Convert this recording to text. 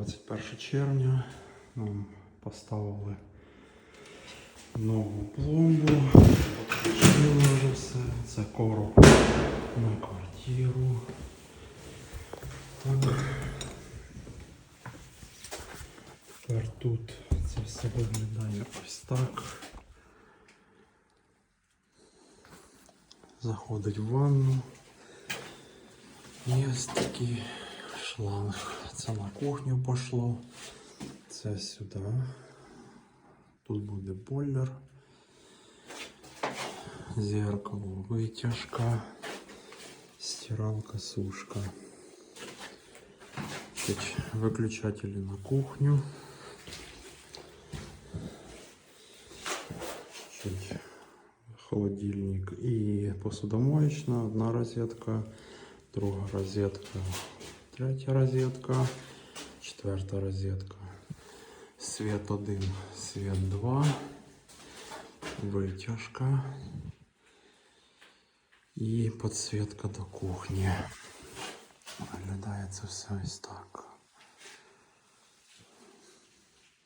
21 червня нам поставили нову пломбу. Підключили вже все. Це короб на квартиру. Так. Тепер тут це все виглядає ось так. Заходить в ванну. І ось такий шланг. Це на кухню пішло. Це сюди. Тут буде бойлер. Зеркало, витяжка, стиралка, сушка. Выключатели на кухню. Холодильник и посудомоечная. Одна розетка, друга розетка, третя розетка, четверта розетка. Свет 1, свет 2, витяжка і підсвітка до кухні. Виглядає це все ось так.